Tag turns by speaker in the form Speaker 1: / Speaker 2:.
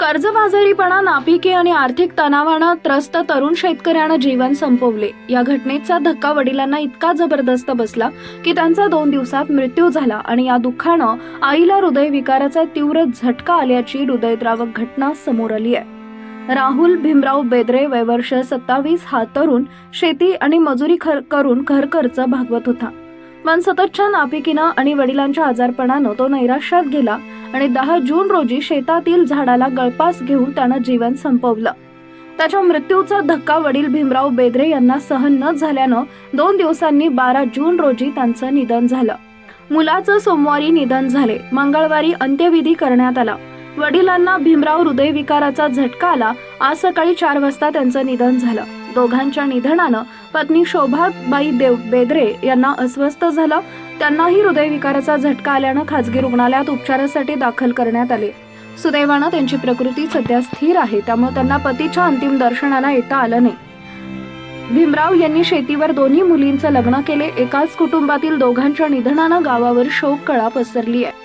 Speaker 1: कर्जबाजारीपणा नापिकी आणि आर्थिक तणावानं त्रस्त तरुण शेतकऱ्यानं जीवन संपवले. या घटनेचा धक्का वडिलांना इतका जबरदस्त बसला की त्यांचा दोन दिवसात मृत्यू झाला आणि या दुःखानं आईला हृदयविकाराचा तीव्र झटका आल्याची हृदयद्रावक घटना समोर आली आहे. राहुल भीमराव बेदरे वयवर्ष सत्तावीस हा तरुण शेती आणि मजुरी खर करून घरखर्च भागवत होता. पण सततच्या नापिकीनं आणि वडिलांच्या आजारपणानं तो नैराश्यात गेला आणि दहा जून रोजी शेतातील झाडाला गळपास घेऊन त्यानं जीवन संपवलं. त्याच्या मृत्यूचा धक्का वडील भीमराव बेदरे यांना सहन न झाल्यानं दोन दिवसांनी बारा जून रोजी त्यांचं निधन झालं. मुलाचं सोमवारी निधन झाले. मंगळवारी अंत्यविधी करण्यात आला. वडिलांना भीमराव हृदयविकाराचा झटका आला. आज सकाळी चार वाजता त्यांचं निधन झालं. दोघांच्या निधनानं पत्नी शोभाबाई देव बेदरे यांना अस्वस्थ झालं. त्यांनाही हृदयविकाराचा झटका आल्यानं खाजगी रुग्णालयात उपचारासाठी दाखल करण्यात आले. सुदैवानं त्यांची प्रकृती सध्या स्थिर आहे त्यामुळे त्यांना पतीच्या अंतिम दर्शनाला येता आलं नाही. भीमराव यांनी शेतीवर दोन्ही मुलींचं लग्न केले एकाच कुटुंबातील दोघांच्या निधनानं गावावर शोककळा पसरली आहे